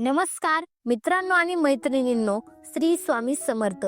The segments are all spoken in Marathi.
नमस्कार मित्रांनो आणि मैत्रिणींनो श्री स्वामी समर्थ.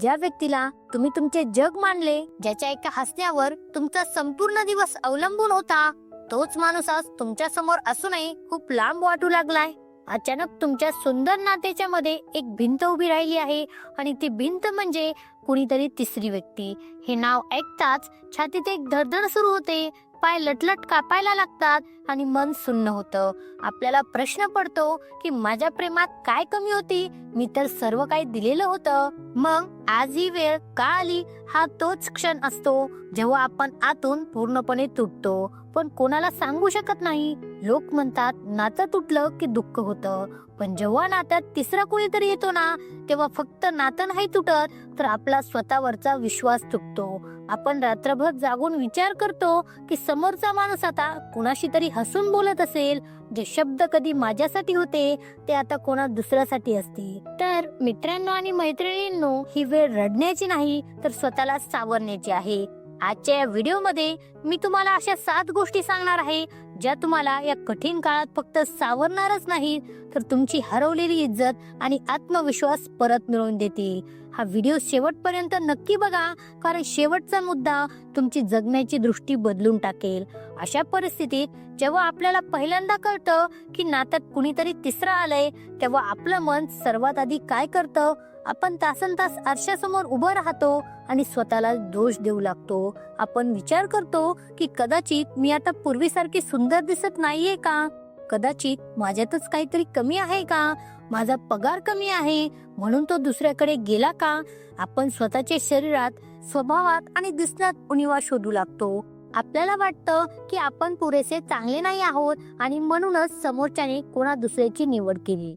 ज्या व्यक्तीला तुम्ही तुमचे जग मानले ज्याच्या एका हसण्यावर तुमचा संपूर्ण दिवस अवलंबून होता तोच माणूस आज तुमच्यासमोर असूनही खूप लांब वाटू लागलाय. अचानक तुमच्या सुंदर नात्याच्या मध्ये एक भिंत उभी राहिली आहे आणि ती भिंत म्हणजे कुणीतरी तिसरी व्यक्ती. हे नाव ऐकताच छातीत एक धडधड सुरू होते. पाय लटलट कापायला लागतात आणि मन सुन्न होतं. आपल्याला प्रश्न पडतो की माझ्या प्रेमात काय कमी होती? मी तर सर्व काही दिलेलं होतं. मग आज ही वेळ का आली? हा तोच क्षण असतो जेव्हा आपण आतून पूर्णपणे तुटतो. पण कोणाला सांगू शकत नाही. लोक म्हणतात नातं तुटलं की दुःख होतं. पण जेव्हा नात्यात तिसरा कोणीतरी येतो ना तेव्हा फक्त नातं नाही तुटत तर आपला स्वतःवरचा विश्वास तुटतो. आपण रात्रभर जागून विचार करतो की समोरचा माणूस आता कुणाशी तरी हसून बोलत असेल जे शब्द कधी माझ्यासाठी होते ते आता कोणा दुसऱ्यासाठी असते. तर मित्रांनो आणि मैत्रिणींनो ही वेळ रडण्याची नाही तर स्वतःला सावरण्याची आहे. आजच्या या व्हिडिओमध्ये मी तुम्हाला अशा सात गोष्टी सांगणार आहे ज्या तुम्हाला या कठीण काळात फक्त सावरणारच नाही तर तुमची हरवलेली इज्जत आणि आत्मविश्वास परत मिळवून देतील. हा व्हिडिओ शेवटपर्यंत नक्की बघा कारण शेवटचा मुद्दा तुमची जगण्याची दृष्टी बदलून टाकेल. अशा परिस्थितीत जेव्हा आपल्याला पहिल्यांदा कळतं की नात्यात कुणीतरी तिसरा आलंय तेव्हा आपलं मन सर्वात आधी काय करतं? आपण तासन तास आरशासमोर उभं राहतो आणि स्वतःला दोष देऊ लागतो. आपण विचार करतो की कदाचित मी आता पूर्वीसारखी सुंदर दिसत नाहीये का? कदाचित माझ्यातच काहीतरी कमी आहे का? माझा पगार कमी आहे म्हणून तो दुसऱ्याकडे गेला का? आपण स्वतःच्या शरीरात स्वभावात आणि दिसण्यात उणीवा शोधू लागतो. आपल्याला वाटतं की आपण पुरेसे चांगले नाही आहोत आणि म्हणूनच समोरच्याने कोणा दुसऱ्याची निवड केली.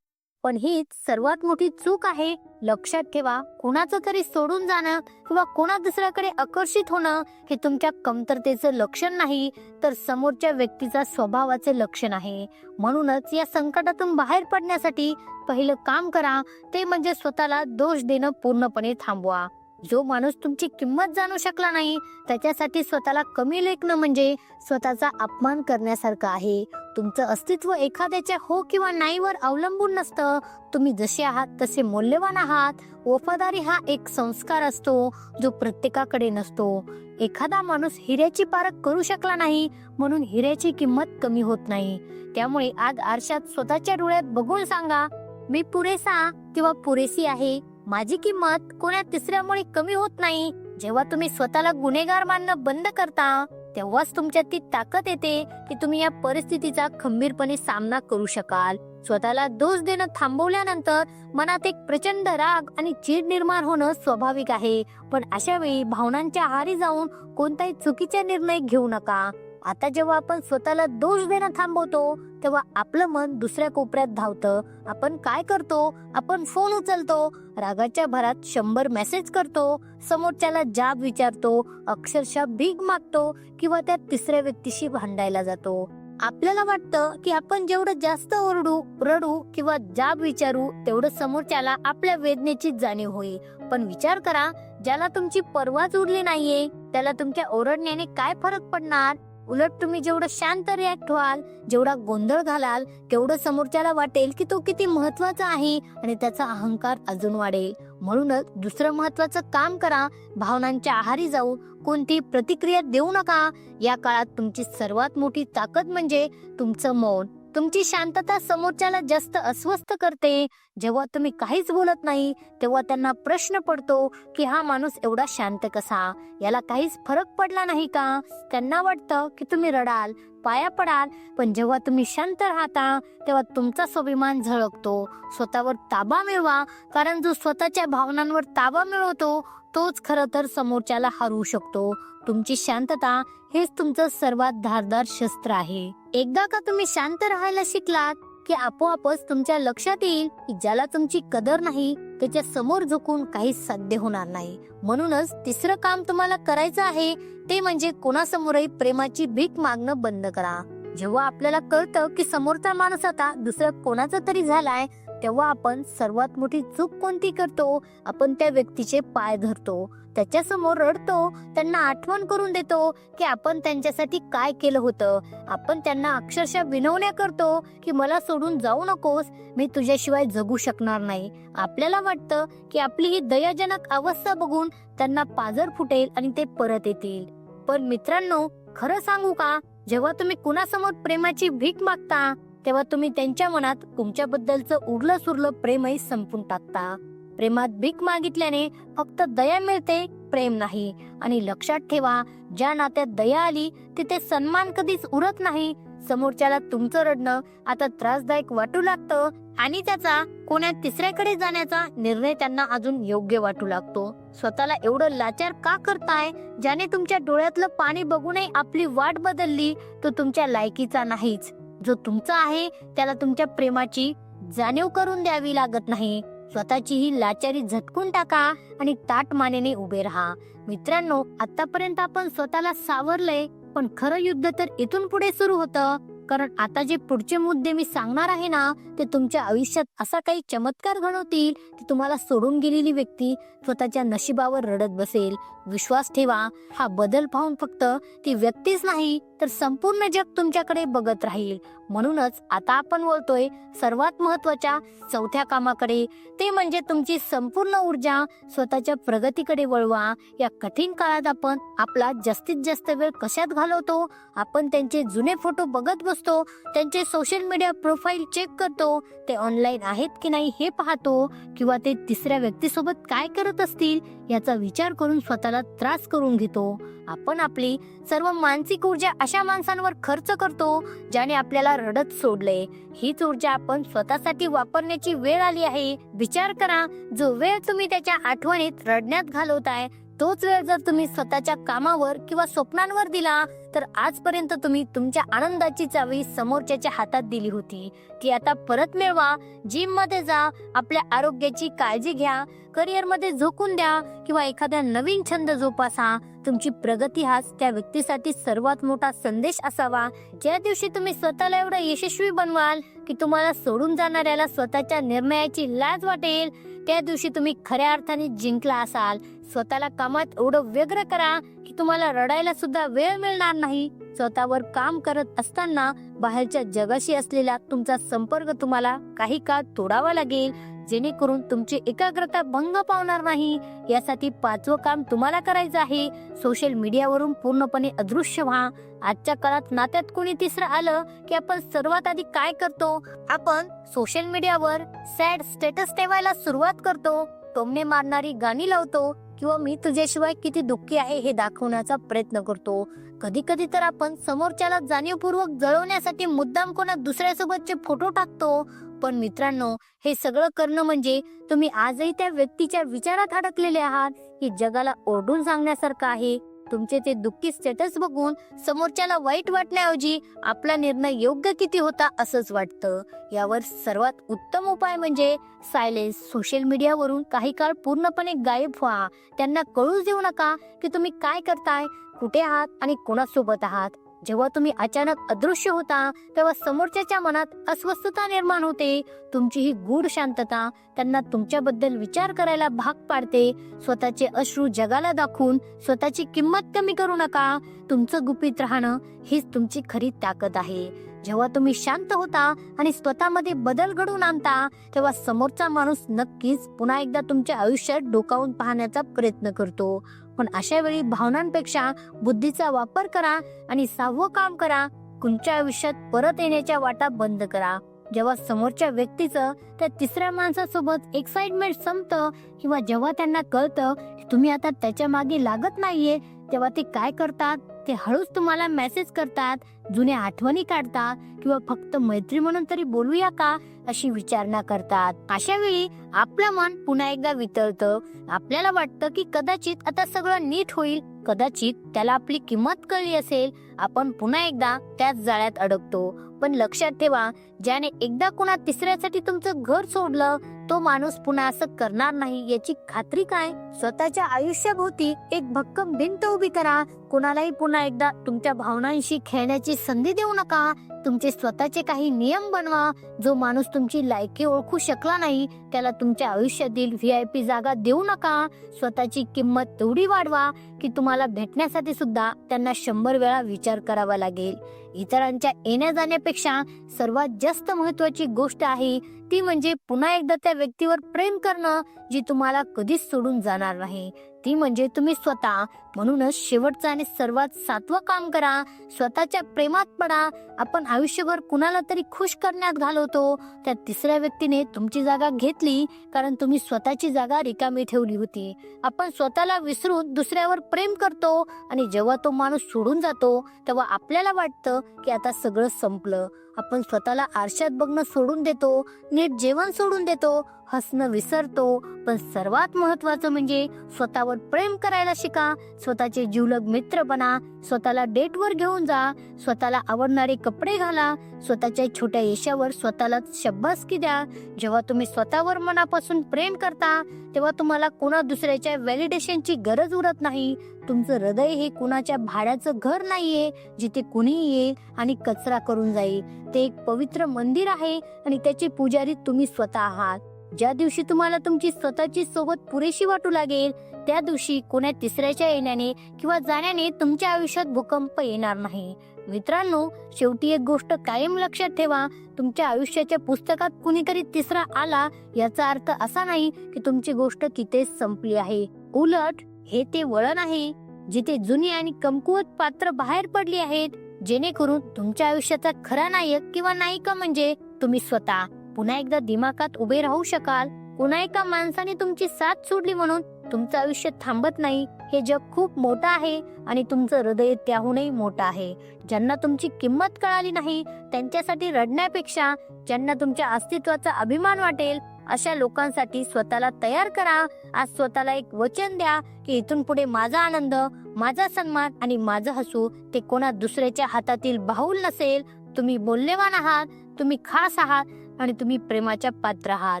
पण हीच सर्वात मोठी चूक आहे. लक्षात ठेवा कुणाचं तरी सोडून जाणं किंवा कोणा दुसऱ्याकडे आकर्षित होणं हे तुमच्या कमतरतेचं लक्षण नाही तर समोरच्या व्यक्तीचा स्वभावाचे लक्षण आहे. म्हणूनच या संकटातून बाहेर पडण्यासाठी पहिलं काम करा ते म्हणजे स्वतःला दोष देणं पूर्णपणे थांबवा. जो माणूस तुमची किंमत जाणू शकला नाही त्याच्यासाठी स्वतःला कमी लेखणं म्हणजे स्वतःचा अपमान करण्यासारखं आहे. तुमचं अस्तित्व एखाद्याच्या हो किंवा नाहीवर अवलंबून नसतं. तुम्ही जसे आहात तसे मौल्यवान आहात. वफादारी हा एक संस्कार असतो जो प्रत्येकाकडे नसतो. एखादा माणूस हिऱ्याची पारख करू शकला नाही म्हणून हिऱ्याची किंमत कमी होत नाही. त्यामुळे आज आरशात स्वतःच्या डोळ्यात बघून सांगा मी पुरेसा किंवा पुरेसी आहे. माझी किंमत कोणा तिसऱ्यामुळे कमी होत नाही. जेव्हा तुम्ही स्वतःला गुन्हेगार मानणं बंद करता तेव्हाच तुमच्यात ती ताकद येते की तुम्ही या परिस्थितीचा खंबीरपणे सामना करू शकाल. स्वतःला दोष देणं थांबवल्यानंतर मनात एक प्रचंड राग आणि चीड निर्माण होणं स्वाभाविक आहे. पण अशा वेळी भावनांच्या आहारी जाऊन कोणताही चुकीचा निर्णय घेऊ नका. आता जेव्हा आपण स्वतःला दोष देणं थांबवतो तेव्हा आपलं मन दुसऱ्या कोपऱ्यात धावतं. आपण काय करतो? आपण फोन उचलतो. रागाच्या भरात शंभर मेसेज करतो. समोरच्याला जाब विचारतो. अक्षरशः भीक मागतो किंवा त्या तिसऱ्या व्यक्तीशी भांडायला जातो. आपल्याला वाटतं की आपण जेवढं जास्त ओरडू रडू किंवा जाब विचारू तेवढं समोरच्याला आपल्या वेदनेची जाणीव होईल. पण विचार करा ज्याला तुमची पर्वाच उरली नाहीये त्याला तुमच्या ओरडण्याने काय फरक पडणार? उलट तुम्ही जेवढं शांत रिॲक्ट व्हाल जेवढा गोंधळ घालाल तेवढं समोरच्याला वाटेल की तो किती महत्त्वाचा आहे आणि त्याचा अहंकार अजून वाढेल. म्हणूनच दुसरं महत्वाचं काम करा भावनांच्या आहारी जाऊ कोणती प्रतिक्रिया देऊ नका. या काळात तुमची सर्वात मोठी ताकद म्हणजे तुमचं मौन. तुमची शांतता समोरच्याला जास्त अस्वस्थ करते. जेव्हा तुम्ही काहीच बोलत नाही तेव्हा त्यांना प्रश्न पडतो की हा माणूस एवढा शांत कसा? याला काहीच फरक पडला नाही का? त्यांना वाटतं की तुम्ही रडाल पाया पडाल पण जेव्हा तुम्ही शांत राहता तेव्हा तुमचा स्वाभिमान झळकतो. स्वतःवर ताबा मिळवा कारण जो स्वतःच्या भावनांवर ताबा मिळवतो तोच खरं तर समोरच्याला हरवू शकतो. तुमची शांतता हेच तुमचं सर्वात धारदार शस्त्र आहे. एकदा का तुम्ही शांत राहायला शिकलात की आपोआपच तुमच्या लक्षात येईल की ज्याला तुमची कदर नाही त्याच्यासमोर झुकून काहीच साध्य होणार नाही. म्हणूनच तिसरं काम तुम्हाला करायचं आहे ते म्हणजे कोणासमोरही प्रेमाची भीक मागणं बंद करा. जेव्हा आपल्याला कळतं की समोरचा माणूस आता दुसरं कोणाचा तरी झालाय तेव्हा आपण सर्वात मोठी चूक कोणती करतो? आपण त्या व्यक्तीचे पाय धरतो. त्याच्यासमोर रडतो त्यांना आठवण करून देतो की आपण त्यांच्यासाठी काय केलं होतं. आपण त्यांना अक्षरशः विनवण्या करतो की मला सोडून जाऊ नकोस मी तुझ्याशिवाय जगू शकणार नाही. आपल्याला वाटतं की आपली ही दयाजनक अवस्था बघून त्यांना पाजर फुटेल आणि ते परत येतील. पण मित्रांनो खरं सांगू का? जेव्हा तुम्ही कुणासमोर प्रेमाची भीक मागता तेव्हा तुम्ही त्यांच्या मनात तुमच्याबद्दलचं उरलं सुरलं प्रेमही संपून टाकता. प्रेमात भीक मागितल्याने फक्त दया मिळते प्रेम नाही. आणि लक्षात ठेवा ज्या नात्यात दया आली तिथे सन्मान कधीच उरत नाही. समोरच्याला तुमचं रडणं आता त्रासदायक वाटू लागतं आणि त्याचा कोण्या तिसऱ्याकडे जाण्याचा निर्णय त्यांना अजून योग्य वाटू लागतो. स्वतःला एवढं लाचार का करताय? ज्याने तुमच्या डोळ्यातलं पाणी बघूनही आपली वाट बदलली तो तुमच्या लायकीचा नाहीच. जो तुमचा आहे त्याला तुमच्या प्रेमाची जाणीव करून द्यावी लागत नाही. स्वतःची ही लाचारी झटकून टाका आणि ताट मानेने उभे राहा. मित्रांनो आतापर्यंत आपण स्वतःला सावरलंय पण खरं युद्ध तर इथून पुढे सुरू होतं. कारण आता जे पुढचे मुद्दे मी सांगणार आहे ना ते तुमच्या आयुष्यात असा काही चमत्कार घडवतील की तुम्हाला सोडून गेलेली व्यक्ती स्वतःच्या नशिबावर रडत बसेल. विश्वास ठेवा हा बदल पाहून फक्त ती व्यक्तीच नाही तर संपूर्ण जग तुमच्याकडे बघत राहील. म्हणूनच आता आपण बोलतोय सर्वात महत्त्वाच्या चौथ्या कामाकडे. ते म्हणजे तुमची संपूर्ण ऊर्जा स्वतःच्या प्रगतीकडे वळवा. या कठीण काळात आपण आपला जास्तीत जास्त वेळ कशात घालवतो? आपण त्यांचे जुने फोटो बघत बसतो. त्यांचे सोशल मीडिया प्रोफाईल चेक करतो. ते ऑनलाईन आहेत की नाही हे पाहतो. किंवा ते तिसऱ्या व्यक्तीसोबत काय करत असतील याचा विचार करून स्वतःला त्रास करून घेतो. आपण आपली सर्व मानसिक ऊर्जा अशा माणसांवर खर्च करतो ज्याने आपल्याला रडत सोडले. हीच ऊर्जा आपण स्वतःसाठी वापरण्याची वेळ आली आहे. विचार करा जो वेळ तुम्ही त्याच्या आठवणीत रडण्यात घालवताय तोच वेळ जर तुम्ही स्वतःच्या कामावर किंवा स्वप्नांवर दिला तर आजपर्यंत तुम्ही तुमच्या आनंदाची चावी समोरच्याच्या हातात दिली होती. ती आता परत मिळवा. जिममध्ये जा. आपल्या आरोग्याची काळजी घ्या. करिअरमध्ये झोकून द्या किंवा एखाद्या नवीन छंद जोपासा. तुमची प्रगती हाच त्या व्यक्तीसाठी सर्वात मोठा संदेश असावा. ज्या दिवशी तुम्ही स्वतःला एवढं यशस्वी बनवाल की तुम्हाला सोडून जाणाऱ्याला स्वतःच्या निर्णयाची लाज वाटेल त्या दिवशी तुम्ही खऱ्या अर्थाने जिंकला असाल. स्वतःला कामात एवढं व्यग्र करा की तुम्हाला रडायला सुद्धा वेळ मिळणार नाही. स्वतःवर काम करत असताना बाहेरच्या जगाशी असलेला तुमचा संपर्क तुम्हाला काही काळ तोडावा लागेल. जेणेकरून तुमची एकाग्रता भंग पावणार नाही. यासाठी पाचवं काम तुम्हाला करायचं आहे. सोशल मीडियावरून पूर्णपणे अदृश्य व्हा. आजच्या काळात नात्यात कोणी तिसरं आलं की आपण सर्वात आधी काय करतो? आपण सोशल मीडियावर सॅड स्टेटस ठेवायला सुरुवात करतो. टोमणे मारणारी गाणी लावतो किंवा मी तुझ्याशिवाय किती दुःखी आहे हे दाखवण्याचा प्रयत्न करतो. कधी कधी तर आपण समोरच्याला जाणीवपूर्वक जळवण्यासाठी मुद्दाम कोणा दुसऱ्यासोबतचे फोटो टाकतो. पण मित्रांनो हे सगळं करणं म्हणजे तुम्ही आजही त्या व्यक्तीच्या विचारात अडकलेले आहात. हे जगाला ओरडून सांगण्यासारखं आहे. तुमचे ते दुःखी स्टेटस बघून समोरच्याला वाईट वाटण्याऐवजी आपला निर्णय योग्य किती होता असंच वाटतं. यावर सर्वात उत्तम उपाय म्हणजे सायलेन्स सोशल मीडियावरून काही काळ पूर्णपणे गायब व्हा. त्यांना कळूच देऊ नका की तुम्ही काय करताय कुठे आहात आणि कोणासोबत आहात. जेव्हा तुम्ही अचानक अदृश्य होता तेव्हा समोरच्याच्या मनात अस्वस्थता निर्माण होते. तुमची ही गूढ शांतता त्यांना तुमच्याबद्दल विचार करायला भाग पाडते. स्वतःचे अश्रू जगाला दाखवून स्वतःची किंमत कमी करू नका. तुमचं गुपित राहणं हीच तुमची खरी ताकद आहे. जेव्हा तुम्ही शांत होता आणि स्वतःमध्ये बदल घडवून आणता तेव्हा समोरचा माणूस नक्कीच पुन्हा एकदा तुमच्या आयुष्यात डोकावून पाहण्याचा प्रयत्न करतो. पण अशा वेळी भावनांपेक्षा बुद्धीचा वापर करा आणि सावं काम करा. तुमच्या आयुष्यात परत येण्याच्या वाटा बंद करा. जेव्हा समोरच्या व्यक्तीचं त्या तिसऱ्या माणसासोबत एक्साइटमेंट संपतं किंवा जेव्हा त्यांना कळतं की तुम्ही आता त्याच्यामागे लागत नाहीये तेव्हा ते काय करतात? ते हळूच तुम्हाला मेसेज करतात जुन्या आठवणी काढतात किंवा फक्त मैत्री म्हणून तरी बोलूया का? अशी विचारणा करतात. अशा वेळी आपलं मन पुन्हा एकदा वितळतं. आपल्याला वाटतं की कदाचित आता सगळं नीट होईल. कदाचित त्याला आपली किंमत कळली असेल. आपण पुन्हा एकदा त्याच जाळ्यात अडकतो. पण लक्षात ठेवा ज्याने एकदा कुणा तिसऱ्यासाठी तुमचं घर सोडलं तो माणूस पुन्हा असं करणार नाही याची खात्री काय? स्वतःच्या आयुष्याभोवती एक भक्कम भिंत उभी करा. कुणालाही पुन्हा एकदा तुमच्या भावनांशी खेळण्याची संधी देऊ नका. तुमचे स्वतःचे काही नियम बनवा. जो माणूस तुमची लायकी ओळखू शकला नाही त्याला तुमच्या आयुष्यातील व्ही आय पी जागा देऊ नका. स्वतःची किंमत तेवढी वाढवा की तुम्हाला भेटण्यासाठी सुद्धा त्यांना शंभर वेळा विचार करावा लागेल. इतरांच्या येण्या जाण्यापेक्षा सर्वात जास्त महत्वाची गोष्ट आहे ती म्हणजे पुन्हा एकदा त्या व्यक्तीवर प्रेम करणं जी तुम्हाला कधीच सोडून जाणार नाही. ती म्हणजे तुम्ही स्वतः. म्हणूनच शेवटचं आणि सर्वात सातवं काम करा. स्वतःच्या प्रेमात पडा. आपण आयुष्यभर कुणाला तरी खुश करण्यात घालवतो. त्या तिसऱ्या व्यक्तीने तुमची जागा घेतली कारण तुम्ही स्वतःची जागा रिकामी ठेवली होती. आपण स्वतःला विसरून दुसऱ्यावर प्रेम करतो आणि जेव्हा तो माणूस सोडून जातो तेव्हा आपल्याला वाटतं की आता सगळं संपलं. आपण स्वतःला आरशात बघणं सोडून देतो नीट जेवण सोडून देतो हसणं विसरतो. पण सर्वात महत्वाचं म्हणजे स्वतःवर प्रेम करायला शिका. स्वतःचे जीवलग मित्र बना. स्वतःला डेटवर घेऊन जा. स्वतःला आवडणारे कपडे घाला. स्वतःच्या छोट्या यशावर स्वतःला शब्बासकी द्या. जेव्हा तुम्ही स्वतःवर मनापासून प्रेम करता तेव्हा तुम्हाला कोणा दुसऱ्याच्या व्हॅलिडेशनची गरज उरत नाही. तुमचं हृदय हे कुणाच्या भाड्याचं घर नाहीये जिथे कुणीही येईल आणि कचरा करून जाईल. ते एक पवित्र मंदिर आहे आणि त्याचे पुजारी तुम्ही स्वतः आहात. ज्या दिवशी तुम्हाला तुमची स्वतःची सोबत पुरेशी वाटू लागेल त्या दिवशी कोण्या तिसऱ्याच्या येण्याने किंवा जाण्याने तुमच्या आयुष्यात भूकंप येणार नाही. मित्रांनो शेवटी एक गोष्ट कायम लक्षात ठेवा तुमच्या आयुष्याच्या पुस्तकात कुणीतरी तिसरा आला याचा अर्थ असा नाही की तुमची गोष्ट तिथेच संपली आहे. उलट हे ते वळण आहे जिथे जुनी आणि कमकुवत पात्र बाहेर पडली आहेत जेणेकरून तुमच्या आयुष्याचा खरा नायक किंवा नायिका म्हणजे तुम्ही स्वतः. पुन्हा एकदा दिमागात उभे राहू शकाल. पुन्हा एका माणसाने तुमची साथ सोडली म्हणून तुमचं आयुष्य थांबत नाही. हे जग खूप मोठं आहे आणि तुमचं हृदय त्याहूनही मोठं आहे. ज्यांना तुमची किंमत कळाली नाही त्यांच्यासाठी रडण्यापेक्षा ज्यांना तुमच्या अस्तित्वाचा अभिमान वाटेल अशा लोकांसाठी स्वतःला तयार करा. आज स्वतःला एक वचन द्या की इथून पुढे माझा आनंद माझा सन्मान आणि माझं हसू ते कोणा दुसऱ्याच्या हातातील बाहुल नसेल. तुम्ही बोल्यवान आहात तुम्ही खास आहात आणि तुम्ही प्रेमाच्या पात्र आहात.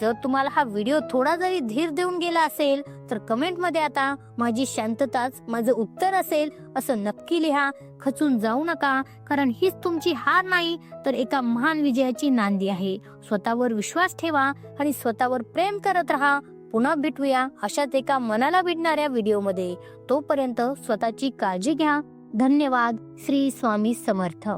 जर तुम्हाला हा व्हिडिओ थोडा जरी धीर देऊन गेला असेल तर कमेंटमध्ये आता माझी शांतताच माझं उत्तर असेल असं नक्की लिहा. खचून जाऊ नका कारण हीच तुमची हार नाही तर एका महान विजयाची नांदी आहे. स्वतःवर विश्वास ठेवा आणि स्वतःवर प्रेम करत राहा. पुन्हा भेटूया अशाच एका मनाला भिडणाऱ्या व्हिडिओमध्ये. तोपर्यंत स्वतःची काळजी घ्या. धन्यवाद. श्री स्वामी समर्थ.